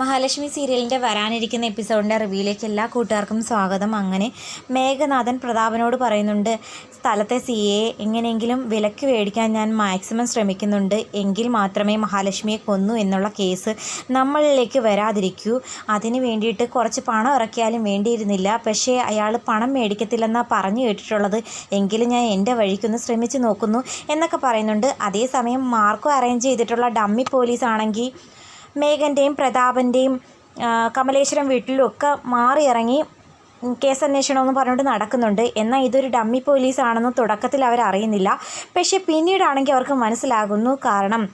മഹാലക്ഷ്മി സീരിയലിന്റെ വരാനിരിക്കുന്ന എപ്പിസോഡിന്റെ റിവ്യൂയിലേക്ക് എല്ലാ കൂട്ടുകാർക്കും സ്വാഗതം. അങ്ങനെ മേഘനാഥൻ പ്രതാപനോട് പറയുന്നുണ്ട് സ്ഥലത്തെ സി എ എങ്ങനെയെങ്കിലും വിലക്ക് മേടിക്കാൻ ഞാൻ മാക്സിമം ശ്രമിക്കുന്നുണ്ട്. എങ്കിൽ മാത്രമേ മഹാലക്ഷ്മിയെ കൊന്നു എന്നുള്ള കേസ് നമ്മളിലേക്ക് വരാതിരിക്കൂ. അതിന് വേണ്ടിയിട്ട് കുറച്ച് പണം ഇറക്കിയാലും വേണ്ടിയിരുന്നില്ല. പക്ഷേ അയാൾ പണം മേടിക്കത്തില്ലെന്നാണ് പറഞ്ഞു കേട്ടിട്ടുള്ളത്. എങ്കിലും ഞാൻ എന്റെ വഴിക്കൊന്ന് ശ്രമിച്ചു നോക്കുന്നു എന്നൊക്കെ പറയുന്നുണ്ട്. അതേസമയം മാർക്കോ അറേഞ്ച് ചെയ്തിട്ടുള്ള ഡമ്മി പോലീസ് ആണെങ്കിൽ മേഘന്റെയും പ്രതാപന്റെയും കമലേശ്വരം വീട്ടിലും ഒക്കെ മാറി ഇറങ്ങി കേസ് കേസന്വേഷണം എന്ന് പറഞ്ഞുകൊണ്ട് നടക്കുന്നുണ്ട്. എന്നാൽ ഇതൊരു ഡമ്മി പോലീസാണെന്ന് തുടക്കത്തിൽ അവർ അറിയുന്നില്ല. പക്ഷേ പിന്നീടാണെങ്കിൽ അവർക്ക് മനസ്സിലാകുന്നു. കാരണം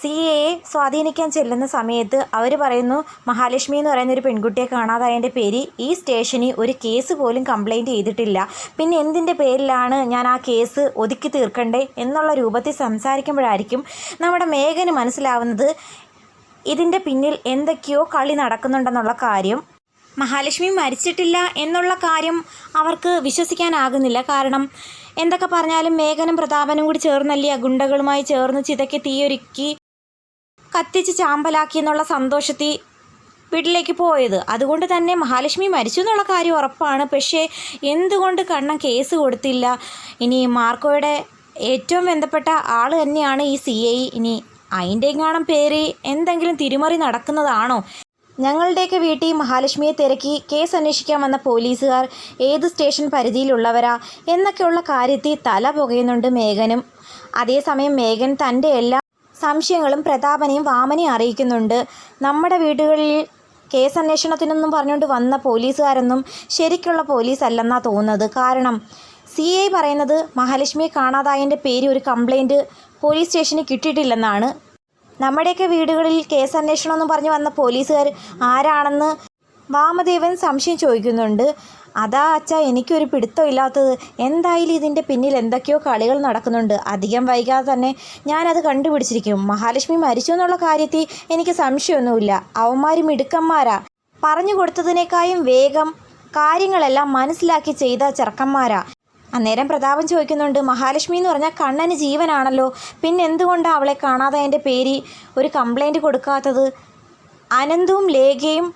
സി എ സ്വാധീനിക്കാൻ ചെല്ലുന്ന സമയത്ത് അവർ പറയുന്നു മഹാലക്ഷ്മി എന്ന് പറയുന്ന ഒരു പെൺകുട്ടിയെ കാണാതായതിന്റെ പേര് ഈ സ്റ്റേഷനിൽ ഒരു കേസ് പോലും കംപ്ലൈന്റ് ചെയ്തിട്ടില്ല. പിന്നെ എന്തിന്റെ പേരിലാണ് ഞാൻ ആ കേസ് ഒതുക്കി തീർക്കണ്ടേ? എന്നുള്ള രൂപത്തിൽ സംസാരിക്കുമ്പോഴായിരിക്കും നമ്മുടെ മേഘന് മനസ്സിലാവുന്നത് ഇതിന്റെ പിന്നിൽ എന്തൊക്കെയോ കളി നടക്കുന്നുണ്ടെന്നുള്ള കാര്യം. മഹാലക്ഷ്മി മരിച്ചിട്ടില്ല എന്നുള്ള കാര്യം അവർക്ക് വിശ്വസിക്കാനാകുന്നില്ല. കാരണം എന്തൊക്കെ പറഞ്ഞാലും മേഘനും പ്രതാപനും കൂടി ചേർന്നല്ലേ ഗുണ്ടകളുമായി ചേർന്ന് ചിതയ്ക്ക് തീയൊരുക്കി കത്തിച്ച് ചാമ്പലാക്കി എന്നുള്ള സന്തോഷത്തിൽ വീട്ടിലേക്ക് പോയത്. അതുകൊണ്ട് തന്നെ മഹാലക്ഷ്മി മരിച്ചു എന്നുള്ള കാര്യം ഉറപ്പാണ്. പക്ഷേ എന്തുകൊണ്ട് കണ്ണൻ കേസ് കൊടുത്തില്ല? ഇനി മാർക്കോയുടെ ഏറ്റവും ബന്ധപ്പെട്ട ആൾ തന്നെയാണ് ഈ സി ഐ. ഇനി അതിന്റെയും കാണാൻ പേര് എന്തെങ്കിലും തിരിമറി നടക്കുന്നതാണോ? ഞങ്ങളുടെയൊക്കെ വീട്ടിൽ മഹാലക്ഷ്മിയെ തിരക്കി കേസ് അന്വേഷിക്കാൻ വന്ന പോലീസുകാർ ഏത് സ്റ്റേഷൻ പരിധിയിലുള്ളവരാ എന്നൊക്കെയുള്ള കാര്യത്തിൽ തല പുകയുന്നുണ്ട് മേഘനും. അതേസമയം മേഘൻ തന്റെ എല്ലാ സംശയങ്ങളും പ്രതാപനെയും വാമനെയും അറിയിക്കുന്നുണ്ട്. നമ്മുടെ വീടുകളിൽ കേസ് അന്വേഷണത്തിനൊന്നും പറഞ്ഞുകൊണ്ട് വന്ന പോലീസുകാരൊന്നും ശരിക്കുള്ള പോലീസ് അല്ലെന്നാണ് തോന്നുന്നത്. കാരണം സി ഐ പറയുന്നത് മഹാലക്ഷ്മിയെ കാണാതായതിന്റെ പേര് ഒരു കംപ്ലൈന്റ് പോലീസ് സ്റ്റേഷനിൽ കിട്ടിയിട്ടില്ലെന്നാണ്. നമ്മുടെയൊക്കെ വീടുകളിൽ കേസ് അന്വേഷണം എന്ന് പറഞ്ഞ് വന്ന പോലീസുകാർ ആരാണെന്ന് വാമദേവൻ സംശയം ചോദിക്കുന്നുണ്ട്. അതാ അച്ഛ എനിക്കൊരു പിടുത്തം ഇല്ലാത്തത്. എന്തായാലും ഇതിന്റെ പിന്നിൽ എന്തൊക്കെയോ കളികൾ നടക്കുന്നുണ്ട്. അധികം വൈകാതെ തന്നെ ഞാനത് കണ്ടുപിടിച്ചിരിക്കും. മഹാലക്ഷ്മി മരിച്ചു എന്നുള്ള കാര്യത്തിൽ എനിക്ക് സംശയമൊന്നുമില്ല. അവന്മാർ മിടുക്കന്മാരാ. പറഞ്ഞു കൊടുത്തതിനേക്കാളും വേഗം കാര്യങ്ങളെല്ലാം മനസ്സിലാക്കി ചെയ്ത ചെറുക്കന്മാരാ. അന്നേരം പ്രതാപൻ ചോദിക്കുന്നുണ്ട് മഹാലക്ഷ്മി എന്ന് പറഞ്ഞാൽ കണ്ണന് ജീവനാണല്ലോ. പിന്നെ എന്തുകൊണ്ടാണ് അവളെ കാണാതെ അതിന്റെ പേര് ഒരു കംപ്ലൈന്റ് കൊടുക്കാത്തത്? അനന്തവും ലേഖയും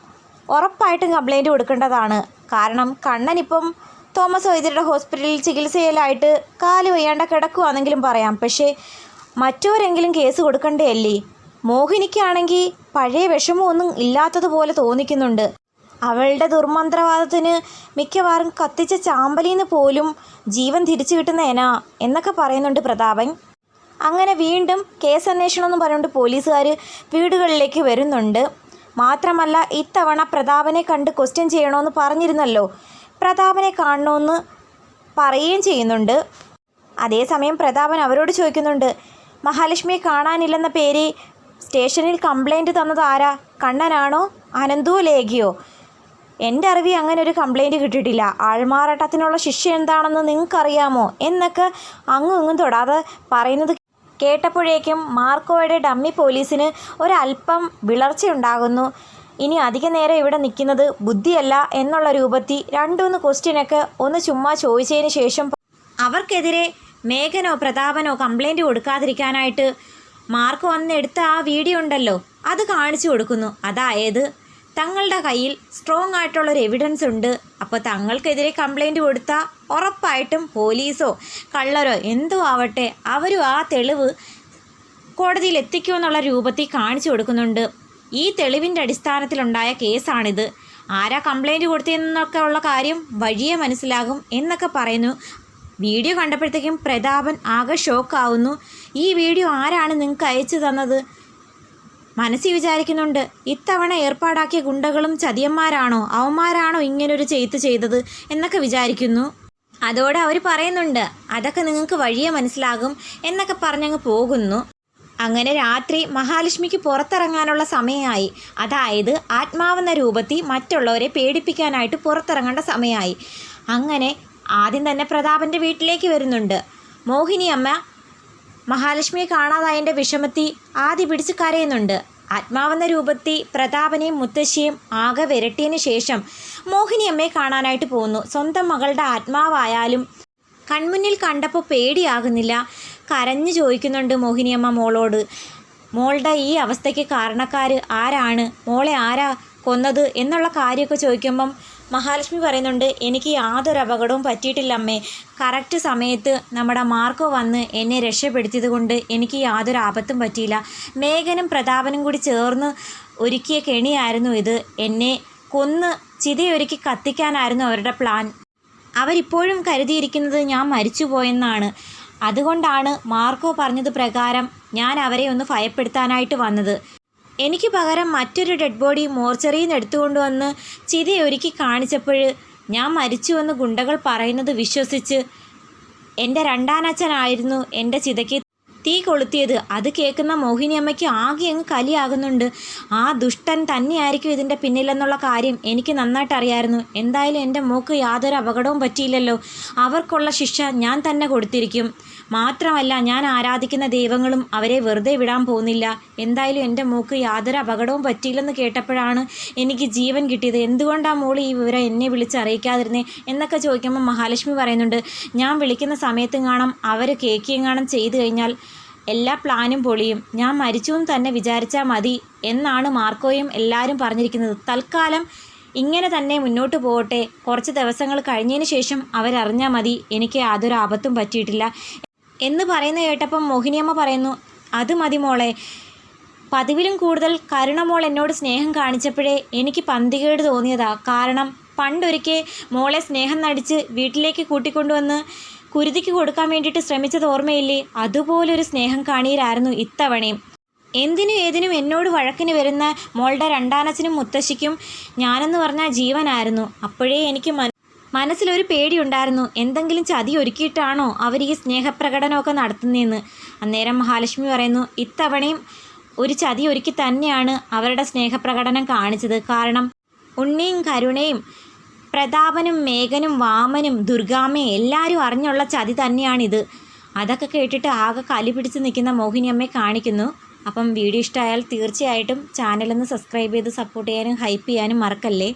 ഉറപ്പായിട്ടും കംപ്ലൈന്റ് കൊടുക്കേണ്ടതാണ്. കാരണം കണ്ണൻ കണ്ണനിപ്പം തോമസ് വൈദ്യരുടെ ഹോസ്പിറ്റലിൽ ചികിത്സയിലായിട്ട് കാൽ വയ്യാണ്ട കിടക്കുവാണെങ്കിലും പറയാം. പക്ഷേ മറ്റോരെങ്കിലും കേസ് കൊടുക്കണ്ടേ മോഹിനിക്കാണെങ്കിൽ പഴയ വിഷമമൊന്നും ഇല്ലാത്തതുപോലെ തോന്നിക്കുന്നുണ്ട്. അവളുടെ ദുർമന്ത്രവാദത്തിന് മിക്കവാറും കത്തിച്ച ചാമ്പലിന്ന് പോലും ജീവൻ തിരിച്ചു കിട്ടുന്നേനാ എന്നൊക്കെ പറയുന്നുണ്ട് പ്രതാപൻ. അങ്ങനെ വീണ്ടും കേസ് അന്വേഷണം എന്ന് പറഞ്ഞുകൊണ്ട് പോലീസുകാർ വീടുകളിലേക്ക് വരുന്നുണ്ട്. മാത്രമല്ല ഇത്തവണ പ്രതാപനെ കണ്ട് ക്വസ്റ്റ്യൻ ചെയ്യണമെന്ന് പറഞ്ഞിരുന്നല്ലോ. പ്രതാപനെ കാണണമെന്ന് പറയുകയും ചെയ്യുന്നുണ്ട്. അതേസമയം പ്രതാപൻ അവരോട് ചോദിക്കുന്നുണ്ട് മഹാലക്ഷ്മിയെ കാണാനില്ലെന്ന പേര് സ്റ്റേഷനിൽ കംപ്ലൈന്റ് തന്നത് ആരാ? കണ്ണനാണോ? അനന്തു ലേഖയോ എന്റെ അറിവി അങ്ങനെ ഒരു കംപ്ലൈന്റ് കിട്ടിയിട്ടില്ല. ആൾമാറാട്ടത്തിനുള്ള ശിക്ഷ എന്താണെന്ന് നിങ്ങൾക്കറിയാമോ? എന്നൊക്കെ അങ്ങും ഇങ്ങും തൊടാതെ പറയുന്നത് കേട്ടപ്പോഴേക്കും മാർക്കോയുടെ ഡമ്മി പോലീസിന് ഒരല്പം വിളർച്ചയുണ്ടാകുന്നു. ഇനി അധിക നേരം ഇവിടെ നിൽക്കുന്നത് ബുദ്ധിയല്ല എന്നുള്ള രൂപത്തിൽ രണ്ടുമൂന്ന് ക്വസ്റ്റ്യനൊക്കെ ഒന്ന് ചുമ്മാ ചോദിച്ചതിന് ശേഷം അവർക്കെതിരെ മേഘനോ പ്രതാപനോ കംപ്ലൈന്റ് കൊടുക്കാതിരിക്കാനായിട്ട് മാർക്ക് വന്നെടുത്ത ആ വീഡിയോ ഉണ്ടല്ലോ അത് കാണിച്ചു കൊടുക്കുന്നു. അതായത് തങ്ങളുടെ കയ്യിൽ സ്ട്രോങ് ആയിട്ടുള്ളൊരു എവിഡൻസ് ഉണ്ട്. അപ്പോൾ തങ്ങൾക്കെതിരെ കംപ്ലൈന്റ് കൊടുത്താൽ ഉറപ്പായിട്ടും പോലീസോ കള്ളരോ എന്തോ ആവട്ടെ അവരും ആ തെളിവ് കോടതിയിൽ എത്തിക്കുമെന്നുള്ള രൂപത്തിൽ കാണിച്ചു കൊടുക്കുന്നുണ്ട്. ഈ തെളിവിന്റെ അടിസ്ഥാനത്തിലുണ്ടായ കേസാണിത്. ആരാ കംപ്ലൈന്റ് കൊടുത്തതെന്നൊക്കെ ഉള്ള കാര്യം വഴിയെ മനസ്സിലാകും എന്നൊക്കെ പറയുന്നു. വീഡിയോ കണ്ടപ്പോഴത്തേക്കും പ്രതാപൻ ആകെ ഷോക്കാവുന്നു ഈ വീഡിയോ ആരാണ് നിങ്ങൾക്ക് അയച്ചു തന്നത്? മനസ്സിൽ വിചാരിക്കുന്നുണ്ട് ഇത്തവണ ഏർപ്പാടാക്കിയ ഗുണ്ടകളും ചതിയന്മാരാണോ അവന്മാരാണോ ഇങ്ങനൊരു ചെയ്ത്ത് ചെയ്തത് എന്നൊക്കെ വിചാരിക്കുന്നു. അതോടെ അവർ പറയുന്നുണ്ട് അതൊക്കെ നിങ്ങൾക്ക് വഴിയെ മനസ്സിലാകും എന്നൊക്കെ പറഞ്ഞങ്ങ് പോകുന്നു. അങ്ങനെ രാത്രി മഹാലക്ഷ്മിക്ക് പുറത്തിറങ്ങാനുള്ള സമയമായി. അതായത് ആത്മാവെന്ന രൂപത്തിൽ മറ്റുള്ളവരെ പേടിപ്പിക്കാനായിട്ട് പുറത്തിറങ്ങേണ്ട സമയമായി. അങ്ങനെ ആദ്യം തന്നെ പ്രതാപന്റെ വീട്ടിലേക്ക് വരുന്നുണ്ട്. മോഹിനി അമ്മ മഹാലക്ഷ്മിയെ കാണാതായതിന്റെ വിഷമത്തി ആദ്യ പിടിച്ച് കരയുന്നുണ്ട്. ആത്മാവെന്ന രൂപത്തിൽ പ്രതാപനെയും മുത്തശ്ശിയും ആകെ വിരട്ടിയതിനു ശേഷം മോഹിനിയമ്മയെ കാണാനായിട്ട് പോകുന്നു. സ്വന്തം മകളുടെ ആത്മാവായാലും കൺമുന്നിൽ കണ്ടപ്പോൾ പേടിയാകുന്നില്ല. കരഞ്ഞു ചോദിക്കുന്നുണ്ട് മോഹിനിയമ്മ മോളോട്. മോളുടെ ഈ അവസ്ഥയ്ക്ക് കാരണക്കാർ ആരാണ്? മോളെ ആരാ കൊന്നത് എന്നുള്ള കാര്യമൊക്കെ ചോദിക്കുമ്പം മഹാലക്ഷ്മി പറയുന്നുണ്ട് എനിക്ക് യാതൊരു അപകടവും പറ്റിയിട്ടില്ല അമ്മേ കറക്റ്റ് സമയത്ത് നമ്മുടെ മാർക്കോ വന്ന് എന്നെ രക്ഷപ്പെടുത്തിയത് കൊണ്ട് എനിക്ക് യാതൊരു ആപത്തും പറ്റിയില്ല. മേഘനും പ്രതാപനും കൂടി ചേർന്ന് ഒരുക്കിയ കെണിയായിരുന്നു ഇത്. എന്നെ കൊന്ന് ചിതയൊരുക്കി കത്തിക്കാനായിരുന്നു അവരുടെ പ്ലാൻ. അവരിപ്പോഴും കരുതിയിരിക്കുന്നത് ഞാൻ മരിച്ചുപോയെന്നാണ്. അതുകൊണ്ടാണ് മാർക്കോ പറഞ്ഞത് പ്രകാരം ഞാൻ അവരെ ഒന്ന് ഭയപ്പെടുത്താനായിട്ട് വന്നത്. എനിക്ക് പകരം മറ്റൊരു ഡെഡ് ബോഡി മോർച്ചറിയിൽ നിന്ന് എടുത്തുകൊണ്ടുവന്ന് ചിതയൊരുക്കി കാണിച്ചപ്പോൾ ഞാൻ മരിച്ചുവെന്ന് ഗുണ്ടകൾ പറയുന്നത് വിശ്വസിച്ച് എന്റെ രണ്ടാനച്ഛനായിരുന്നു എന്റെ ചിതയ്ക്ക് തീ കൊളുത്തിയത്. അത് കേൾക്കുന്ന മോഹിനിയമ്മയ്ക്ക് ആകെ അങ്ങ് കലിയാകുന്നുണ്ട്. ആ ദുഷ്ടൻ തന്നെയായിരിക്കും ഇതിന്റെ പിന്നിലെന്നുള്ള കാര്യം എനിക്ക് നന്നായിട്ട് അറിയായിരുന്നു എന്തായാലും എന്റെ മോക്ക് യാതൊരു അപകടവും പറ്റിയില്ലല്ലോ. അവർക്കുള്ള ശിക്ഷ ഞാൻ തന്നെ കൊടുത്തിരിക്കും. മാത്രമല്ല ഞാൻ ആരാധിക്കുന്ന ദൈവങ്ങളും അവരെ വെറുതെ വിടാൻ പോകുന്നില്ല. എന്തായാലും എന്റെ മോക്ക് യാതൊരു അപകടവും പറ്റിയില്ലെന്ന് കേട്ടപ്പോഴാണ് എനിക്ക് ജീവൻ കിട്ടിയത്. എന്തുകൊണ്ടാണ് മോൾ ഈ വിവരം എന്നെ വിളിച്ച് അറിയിക്കാതിരുന്നേ? എന്നൊക്കെ ചോദിക്കുമ്പോൾ മഹാലക്ഷ്മി പറയുന്നുണ്ട് ഞാൻ വിളിക്കുന്ന സമയത്തും കാണാം അവർ കേക്കിയും കാണാം ചെയ്തു കഴിഞ്ഞാൽ എല്ലാ പ്ലാനും പൊളിയും. ഞാൻ മരിച്ചു തന്നെ വിചാരിച്ചാൽ മതി എന്നാണ് മാർക്കോയും എല്ലാവരും പറഞ്ഞിരിക്കുന്നത്. തൽക്കാലം ഇങ്ങനെ തന്നെ മുന്നോട്ട് പോകട്ടെ. കുറച്ച് ദിവസങ്ങൾ കഴിഞ്ഞതിന് ശേഷം അവരറിഞ്ഞാൽ മതി എനിക്ക് യാതൊരു ആപത്തും പറ്റിയിട്ടില്ല. എന്ന് പറയുന്ന കേട്ടപ്പം മോഹിനിയമ്മ പറയുന്നു അത് മതി മോളെ. പതിവിലും കൂടുതൽ കരുണമോൾ എന്നോട് സ്നേഹം കാണിച്ചപ്പോഴേ എനിക്ക് പന്തികേട് തോന്നിയതാ. കാരണം പണ്ടൊരിക്കൽ മോളെ സ്നേഹം നടിച്ച് വീട്ടിലേക്ക് കൂട്ടിക്കൊണ്ടുവന്ന് കുരുതിക്ക് കൊടുക്കാൻ വേണ്ടിയിട്ട് ശ്രമിച്ചത് ഓർമ്മയില്ലേ? അതുപോലൊരു സ്നേഹം കാണീരായിരുന്നു ഇത്തവണയും. എന്തിനും ഏതിനും എന്നോട് വഴക്കിന് വരുന്ന മോളുടെ രണ്ടാനച്ഛനും മുത്തശ്ശിക്കും ഞാനെന്ന് പറഞ്ഞാൽ ജീവനായിരുന്നു. അപ്പോഴേ എനിക്ക് മന മനസ്സിലൊരു പേടിയുണ്ടായിരുന്നു. എന്തെങ്കിലും ചതി ഒരുക്കിയിട്ടാണോ അവർ ഈ സ്നേഹപ്രകടനമൊക്കെ നടത്തുന്നതെന്ന്. അന്നേരം മഹാലക്ഷ്മി പറയുന്നു ഇത്തവണയും ഒരു ചതി ഒരുക്കി തന്നെയാണ് അവരുടെ സ്നേഹപ്രകടനം കാണിച്ചത്. കാരണം ഉണ്ണിയും കരുണയും പ്രതാപനും മേഘനും വാമനും ദുർഗാമ്മയും എല്ലാവരും അറിഞ്ഞുള്ള ചതി തന്നെയാണിത്. അതൊക്കെ കേട്ടിട്ട് ആകെ കലി പിടിച്ച് നിൽക്കുന്ന മോഹിനിയമ്മയെ കാണിക്കുന്നു. അപ്പം വീഡിയോ ഇഷ്ടമായാൽ തീർച്ചയായിട്ടും ചാനലൊന്ന് സബ്സ്ക്രൈബ് ചെയ്ത് സപ്പോർട്ട് ചെയ്യാനും ഹൈപ്പ് ചെയ്യാനും മറക്കല്ലേ?